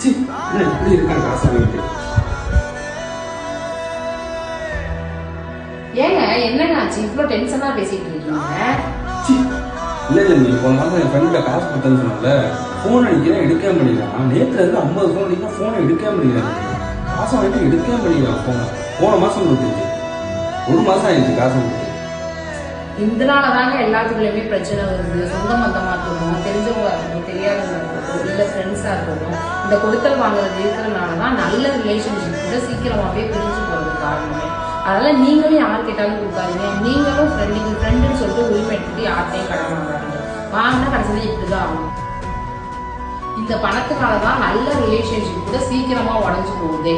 C என்ன இப்படி இருக்காங்க காசை வாங்கிட்டு ஏங்க என்னங்க ஆச்சு? இவ்வளோ டென்ஷனாக பேசிட்டு இருக்கீங்க? சி இல்லை இல்ல நீ போன மாதம் என் ஃப்ரெண்ட காசு கொடுத்தேன்னு சொன்னல ஃபோன் அடிக்கிறேன் எடுக்கவே முடியல. நேத்துல இருந்து ஐம்பது ஃபோன் அடிக்கிறேன் ஃபோனை எடுக்கவே முடியல. காசை வாங்கிட்டு எடுக்கவே முடியல ஃபோனை போன மாசம் கொடுத்துச்சு. ஒரு மாசம் ஆயிடுச்சு காசு கொடுத்து. இதனால தாங்க எல்லாத்துக்குள்ளயுமே பிரச்சனை வருது. சொந்த மந்தமா இருக்கட்டும் தெரிஞ்சவங்களா இருக்கட்டும் தெரியாதவங்களா இருக்கட்டும் இல்ல ஃப்ரெண்ட்ஸா இருக்கட்டும் இந்த கொடுத்தல் வாங்குறது இருக்கிறதுனால தான் நல்ல ரிலேஷன்ஷிப் கூட சீக்கிரமாவே பிரிஞ்சு போறது காரணமே. அதனால நீங்களும் யார் கேட்டாலும் கொடுக்காதீங்க. நீங்களும் ஃப்ரெண்டுக்கு ஃப்ரெண்டுன்னு சொல்லிட்டு உரிமை எடுத்துட்டு யார்கிட்டையும் கடன் வாங்காதீங்க. வாங்கினா கடைசியில் இப்படிதான் ஆகும். இந்த பணத்துக்காக தான் நல்ல ரிலேஷன்ஷிப் கூட சீக்கிரமா உடஞ்சு போகுதே.